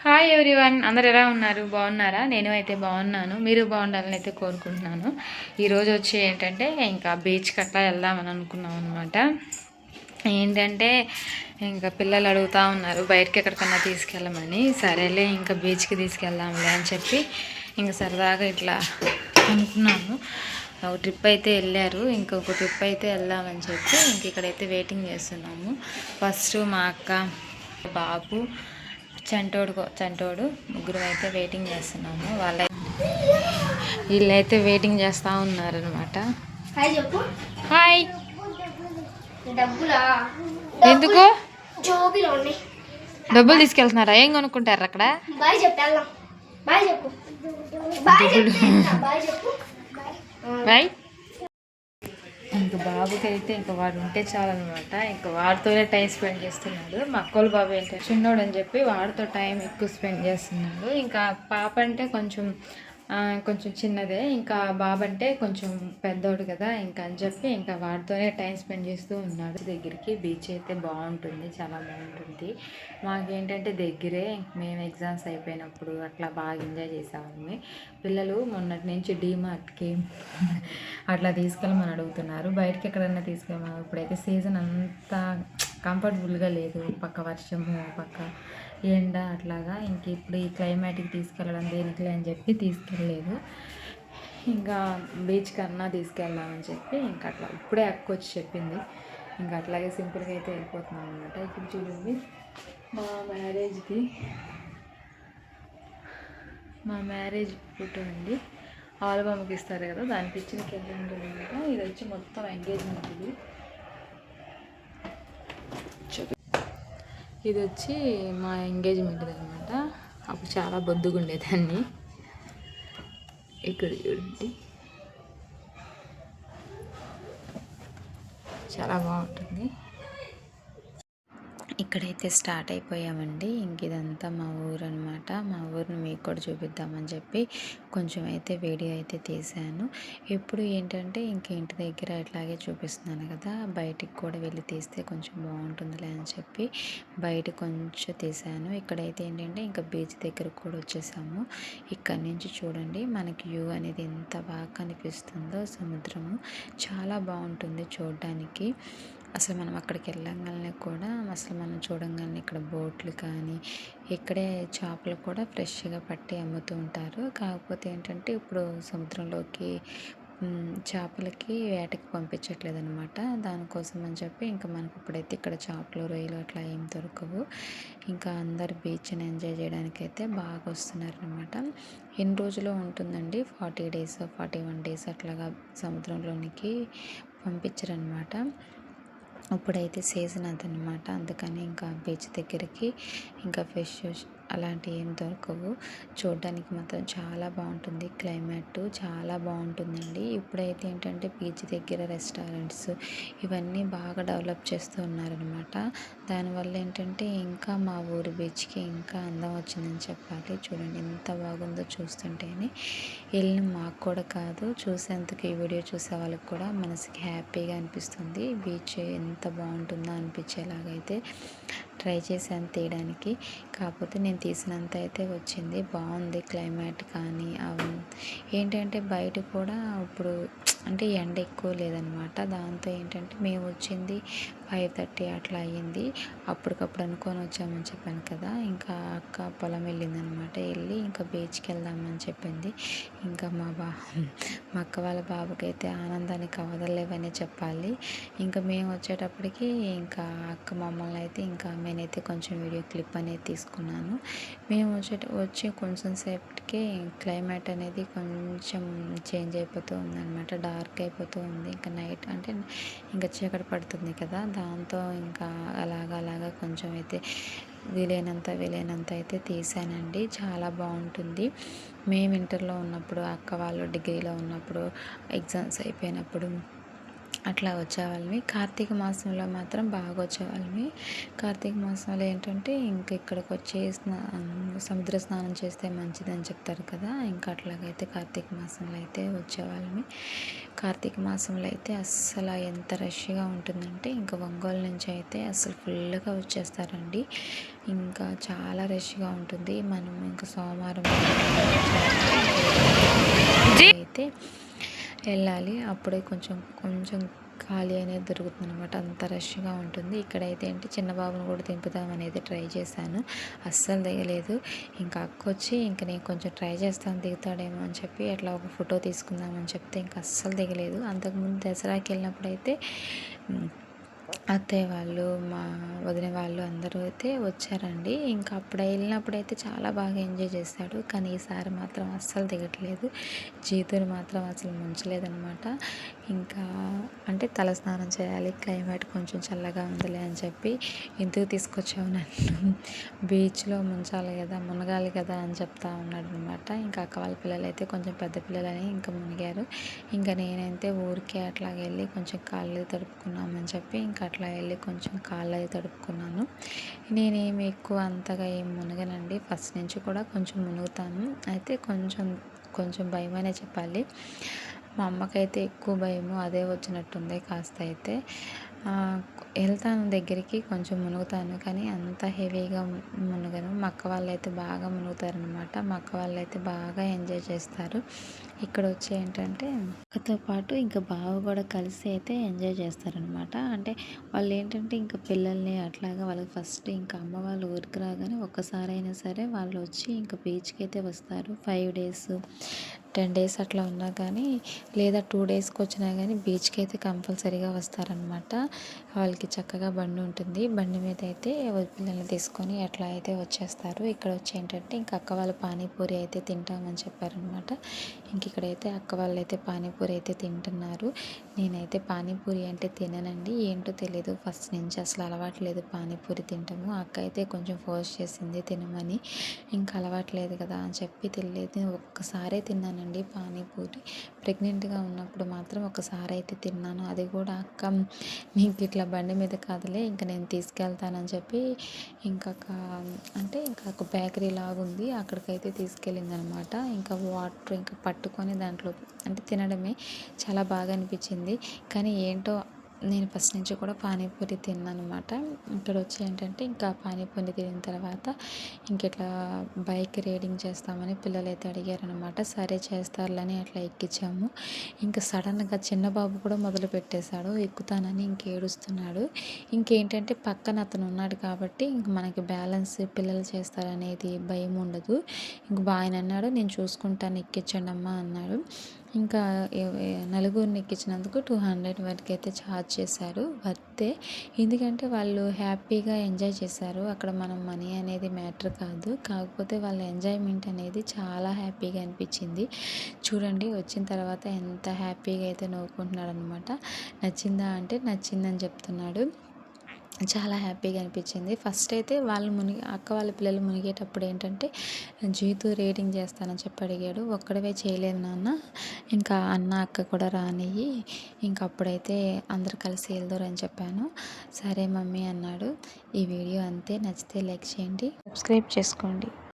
Hi everyone అందరు ఎలా ఉన్నారు? బాగున్నారా? నేను అయితే బాగున్నాను. మీరు బాగుండాలని అయితే కోరుకుంటున్నాను. ఈరోజు వచ్చి ఏంటంటే ఇంకా బీచ్కి అట్లా వెళ్దామని అనుకున్నాం అనమాట ఏంటంటే ఇంకా పిల్లలు అడుగుతూ ఉన్నారు బయటకి ఎక్కడికన్నా తీసుకెళ్ళమని. సరేలే ఇంకా బీచ్కి తీసుకెళ్దాంలే అని చెప్పి ఇంకా సరదాగా ఇట్లా అనుకున్నాము. ఒక ట్రిప్ అయితే వెళ్ళారు. ఇంకొక ట్రిప్ అయితే వెళ్దామని చెప్పి ఇంక ఇక్కడైతే వెయిటింగ్ చేస్తున్నాము. ఫస్ట్ మా అక్క బాబు చంటోడు చంటోడు ముగ్గురు అయితే వెయిటింగ్ చేస్తున్నాము. వాళ్ళ వీళ్ళైతే వెయిటింగ్ చేస్తూ ఉన్నారనమాట హాయ్ ఎందుకు? డబ్బులు. తీసుకెళ్తున్నారా? ఏం కొనుక్కుంటారు అక్కడ? Bye bye. ఇంకా బాబుకి అయితే ఇంకా వాడు ఉంటే చాలన్నమాట. ఇంకా వాడితోనే టైం స్పెండ్ చేస్తున్నాడు. మా బాబు ఏంటంటే చిన్నోడు అని చెప్పి వాడితో టైం ఎక్కువ స్పెండ్ చేస్తున్నాడు. ఇంకా పాప అంటే కొంచెం కొంచెం చిన్నదే. ఇంకా బాబు అంటే కొంచెం పెద్దోడు కదా ఇంకా అని చెప్పి ఇంకా వాడితోనే టైం స్పెండ్ చేస్తూ ఉన్నాడు. దగ్గరికి బీచ్ అయితే బాగుంటుంది చాలా బాగుంటుంది. మాకేంటంటే దగ్గరే మేము ఎగ్జామ్స్ అయిపోయినప్పుడు అట్లా బాగా ఎంజాయ్ చేసాము పిల్లలు మొన్నటి నుంచి డీమార్ట్కి అట్లా తీసుకెళ్ళమని అడుగుతున్నారు. బయటకి ఎక్కడన్నా తీసుకెళ్ళమని ఇప్పుడైతే సీజన్ అంతా కంఫర్టబుల్గా లేదు. పక్క వర్షము పక్క ఎండ అట్లాగా ఇంక ఇప్పుడు ఈ క్లైమేట్కి తీసుకెళ్ళడం దేనికిలే అని చెప్పి తీసుకెళ్ళలేదు. ఇంకా బీచ్ కన్నా తీసుకెళ్దామని చెప్పి ఇంకా అట్లా ఇప్పుడే అక్క వచ్చి చెప్పింది. ఇంకా అట్లాగే సింపుల్గా అయితే వెళ్ళిపోతున్నాం అనమాట ఇప్పుడు చూడండి మా మ్యారేజ్కి మా మ్యారేజ్ ఫోటో అండి. ఆల్బమ్కి ఇస్తారు కదా దానికి ఇచ్చిన కింద అనమాట ఇది వచ్చి మొత్తం ఎంగేజ్మెంట్ ఇది ఇది వచ్చి మా ఎంగేజ్మెంట్ది అనమాట అప్పుడు చాలా బొద్దుగా ఉండేదాన్ని ఇక్కడ చూడండి. చాలా బాగుంటుంది. ఇక్కడైతే స్టార్ట్ అయిపోయామండి. ఇంక ఇదంతా మా ఊరు అనమాట మా ఊరిని మీకు కూడా చూపిద్దామని చెప్పి కొంచెం అయితే వీడియో అయితే తీశాను. ఇప్పుడు ఏంటంటే ఇంక ఇంటి దగ్గర ఇట్లాగే చూపిస్తున్నాను కదా బయటికి కూడా వెళ్ళి తీస్తే కొంచెం బాగుంటుందిలే అని చెప్పి బయట కొంచెం తీశాను. ఇక్కడైతే ఏంటంటే ఇంకా బీచ్ దగ్గర కూడా వచ్చేసాము. ఇక్కడ నుంచి చూడండి మనకి వ్యూ అనేది ఎంత బాగా కనిపిస్తుందో సముద్రము చాలా బాగుంటుంది చూడడానికి. అసలు మనం అక్కడికి వెళ్ళంగానే కూడా అసలు మనం చూడంగానే ఇక్కడ బోట్లు కానీ ఇక్కడే చేపలు కూడా ఫ్రెష్గా పట్టి అమ్ముతూ ఉంటారు. కాకపోతే ఏంటంటే ఇప్పుడు సముద్రంలోకి చేపలకి వేటకి పంపించట్లేదు అనమాట దానికోసం అని చెప్పి ఇంకా మనకి ఇప్పుడైతే ఇక్కడ చేపలు రొయ్యలు అట్లా ఏం దొరకవు. ఇంకా అందరు బీచ్ని ఎంజాయ్ చేయడానికి అయితే బాగా వస్తున్నారు అనమాట ఎన్ని రోజులు ఉంటుందండి? Forty days forty one days అట్లాగా సముద్రంలోనికి పంపించరనమాట ఇప్పుడైతే సీజన్ అదనమాట. అందుకని ఇంకా బీచ్ దగ్గరికి ఇంకా ఫిష్ అలాంటివి ఏం దొరకవు. చూడడానికి మాత్రం చాలా బాగుంటుంది. క్లైమేట్ చాలా బాగుంటుందండి. ఇప్పుడైతే ఏంటంటే బీచ్ దగ్గర రెస్టారెంట్స్ ఇవన్నీ బాగా డెవలప్ చేస్తూ ఉన్నారనమాట దానివల్ల ఏంటంటే ఇంకా మా ఊరు బీచ్కి ఇంకా అందం వచ్చిందని చెప్పాలి. చూడండి ఎంత బాగుందో చూస్తుంటేనే. వెళ్ళిన మాకు కూడా కాదు చూసేందుకు ఈ వీడియో చూసే వాళ్ళకి కూడా మనసుకి హ్యాపీగా అనిపిస్తుంది. బీచ్ ఎంత బాగుంటుందో అనిపించేలాగైతే. ట్రై చేశాను తీయడానికి. కాకపోతే నేను తీసినంత అయితే వచ్చింది. బాగుంది క్లైమేట్ కానీ ఏంటంటే బయట కూడా ఇప్పుడు అంటే ఎండ ఎక్కువ లేదనమాట. దాంతో ఏంటంటే మేము వచ్చింది ఫైవ్ థర్టీ అట్లా అయ్యింది. అప్పటికప్పుడు అనుకొని వచ్చామని చెప్పాను కదా. ఇంకా అక్క పొలం వెళ్ళిందనమాట. వెళ్ళి ఇంకా బీచ్కి వెళ్దామని చెప్పింది. ఇంకా మా బా మా అక్క వాళ్ళ బాబుకైతే ఆనందానికి అవదలేవని చెప్పాలి. ఇంకా మేము వచ్చేటప్పటికి ఇంకా అక్క మమ్మల్ని అయితే ఇంకా నేనైతే కొంచెం వీడియో క్లిప్ అనేది తీసుకున్నాను. మేము వచ్చే వచ్చి కొంచెం వచ్చేసరికి క్లైమేట్ అనేది కొంచెం చేంజ్ అయిపోతూ ఉందన్నమాట. డార్క్ అయిపోతూ ఉంది. ఇంకా నైట్ అంటే ఇంకా చీకటి పడుతుంది కదా. దాంతో ఇంకా అలాగా అలాగా కొంచెం అయితే వీలైనంత వీలైనంత అయితే తీసానండి. చాలా బాగుంటుంది. మేము ఇంటర్లో ఉన్నప్పుడు అక్క వాళ్ళు డిగ్రీలో ఉన్నప్పుడు ఎగ్జామ్స్ అయిపోయినప్పుడు అట్లా వచ్చేవాళ్ళమి. కార్తీక మాసంలో మాత్రం బాగా వచ్చేవాళ్ళమి. కార్తీక మాసంలో ఏంటంటే ఇంక ఇక్కడికి వచ్చి స్నా సముద్ర స్నానం చేస్తే మంచిదని చెప్తారు కదా. ఇంకా అట్లాగైతే కార్తీక మాసంలో అయితే వచ్చేవాళ్ళమి. కార్తీక మాసంలో అయితే అస్సలు ఎంత రష్గా ఉంటుందంటే ఇంకా ఒంగోలు నుంచి అయితే అసలు ఫుల్గా వచ్చేస్తారండి. ఇంకా చాలా రష్గా ఉంటుంది. మనం ఇంకా సోమవారం అయితే వెళ్ళాలి. అప్పుడే కొంచెం కొంచెం ఖాళీ అనేది దొరుకుతుంది అనమాట అంత రష్గా ఉంటుంది. ఇక్కడైతే ఏంటి చిన్న బాబును కూడా దింపుదాం అనేది ట్రై చేశాను. అస్సలు దిగలేదు. ఇంకా అక్క వచ్చి ఇంకా నేను కొంచెం ట్రై చేస్తాను దిగుతాడేమో అని చెప్పి అట్లా ఒక ఫోటో తీసుకుందామని చెప్తే ఇంకా అస్సలు దిగలేదు. అంతకుముందు దసరాకి వెళ్ళినప్పుడు అయితే అత్తయ్య వాళ్ళు మా వదిన వాళ్ళు అందరూ అయితే వచ్చారండి. ఇంకా అప్పుడు వెళ్ళినప్పుడైతే చాలా బాగా ఎంజాయ్ చేశాడు. కానీ ఈసారి మాత్రం అస్సలు దిగట్లేదు. జీతుని మాత్రం అసలు ముంచలేదనమాట ఇంకా అంటే తల స్నానం చేయాలి క్లైమేట్ కొంచెం చల్లగా ఉందిలే అని చెప్పి ఎందుకు తీసుకొచ్చావు నన్ను. బీచ్లో ముంచాలి కదా మునగాలి కదా అని చెప్తా ఉన్నాడు అనమాట ఇంకా అక్క వాళ్ళ పిల్లలు అయితే కొంచెం పెద్ద పిల్లలని ఇంకా మునిగారు. ఇంకా నేనైతే ఊరికే అట్లాగెళ్ళి కొంచెం కాళ్ళు తడుపుకున్నామని చెప్పి ఇంకా అట్లా వెళ్ళి కొంచెం కాళ్ళు అయితే తడుపుకున్నాను. నేనేమి ఎక్కువ అంతగా ఏం మునగనండి. ఫస్ట్ నుంచి కూడా కొంచెం మునుగుతాను. అయితే కొంచెం కొంచెం భయమనే చెప్పాలి. మా అమ్మకైతే ఎక్కువ భయము అదే వచ్చినట్టుంది కాస్త అయితే. వెళ్తాను దగ్గరికి కొంచెం మునుగుతాను కానీ అంత హెవీగా మునగను. మా అక్క వాళ్ళు అయితే బాగా మునుగుతారనమాట మా అక్క వాళ్ళు అయితే బాగా ఎంజాయ్ చేస్తారు. ఇక్కడ వచ్చి ఏంటంటే అక్కతో పాటు ఇంకా బావ కూడా కలిసి అయితే ఎంజాయ్ చేస్తారనమాట. అంటే వాళ్ళు ఏంటంటే ఇంకా పిల్లల్ని అట్లాగా వాళ్ళకి ఫస్ట్ ఇంకా అమ్మ వాళ్ళు ఊరికి రాగానే ఒక్కసారైనా సరే వాళ్ళు వచ్చి ఇంకా బీచ్కి అయితే వస్తారు. ఫైవ్ డేస్ టెన్ డేస్ అట్లా ఉన్నా కానీ లేదా టూ డేస్కి వచ్చినా కానీ బీచ్కి అయితే కంపల్సరీగా వస్తారనమాట. వాళ్ళకి చక్కగా బండి ఉంటుంది. బండి మీద అయితే పిల్లల్ని తీసుకొని అట్లా అయితే వచ్చేస్తారు. ఇక్కడ వచ్చి ఏంటంటే ఇంకా అక్క వాళ్ళు పానీపూరి అయితే తింటామని చెప్పారనమాట. ఇంక ఇక్కడైతే అక్క వాళ్ళు అయితే పానీపూరి అయితే తింటున్నారు. నేనైతే పానీపూరి అంటే తిననండి. ఏంటో తెలియదు ఫస్ట్ నుంచి అసలు అలవాటు లేదు పానీపూరి తింటాము. అక్క అయితే కొంచెం ఫోర్స్ చేసింది తినమని. ఇంకా అలవాటు లేదు కదా అని చెప్పి తెలియదు. ఒక్కసారే తిన్నానండి పానీపూరి. ప్రెగ్నెంట్గా ఉన్నప్పుడు మాత్రం ఒకసారి అయితే తిన్నాను. అది కూడా అక్క మీకు ఇట్లా బండి మీద కాదులే ఇంకా నేను తీసుకెళ్తానని చెప్పి ఇంకా అంటే ఇంకా ఒక బేకరీ లాగా ఉంది అక్కడికైతే తీసుకెళ్ళింది అనమాట ఇంకా వాటర్ ఇంకా పట్టుకొని దాంట్లో అంటే తినడమే చాలా బాగా అనిపించింది. కానీ ఏంటో నేను ఫస్ట్ నుంచి కూడా పానీపూరి తిన్నాను అనమాట ఇక్కడ వచ్చి ఏంటంటే ఇంకా పానీపూరి తిన్న తర్వాత ఇంక ఇట్లా బైక్ రైడింగ్ చేస్తామని పిల్లలు అయితే అడిగారనమాట సరే చేస్తారులని అట్లా ఎక్కించాము ఇంకా సడన్గా చిన్న బాబు కూడా మొదలు పెట్టేశాడు. ఎక్కుతానని ఇంకేడుస్తున్నాడు ఇంకేంటంటే పక్కన అతను ఉన్నాడు కాబట్టి ఇంక మనకి బ్యాలెన్స్ పిల్లలు చేస్తారనేది భయం ఉండదు. ఇంక బాగా అన్నాడు నేను చూసుకుంటాను ఎక్కించండి అమ్మా అన్నాడు. ఇంకా నలుగురిని ఎక్కించినందుకు టూ హండ్రెడ్ వరకు అయితే ఛార్జ్ చేశారు. వర్తే ఎందుకంటే వాళ్ళు హ్యాపీగా ఎంజాయ్ చేశారు. అక్కడ మనం మనీ అనేది మ్యాటర్ కాదు. కాకపోతే వాళ్ళ ఎంజాయ్మెంట్ అనేది చాలా హ్యాపీగా అనిపించింది. చూడండి వచ్చిన తర్వాత ఎంత హ్యాపీగా అయితే నవ్వుకుంటున్నాడు అనమాట నచ్చిందా అంటే నచ్చిందని చెప్తున్నాడు. చాలా హ్యాపీగా అనిపించింది. ఫస్ట్ అయితే వాళ్ళు మునిగి అక్క వాళ్ళ పిల్లలు మునిగేటప్పుడు ఏంటంటే జీతు రేటింగ్ చేస్తానని చెప్పి అడిగాడు. ఒక్కడవే చేయలేదు నాన్న. ఇంకా అన్న అక్క కూడా రానియ్యి. ఇంక అప్పుడైతే అందరు కలిసి వెళ్దరు చెప్పాను. సరే మమ్మీ అన్నాడు. ఈ వీడియో అంతే. నచ్చితే లైక్ చేయండి. సబ్స్క్రైబ్ చేసుకోండి.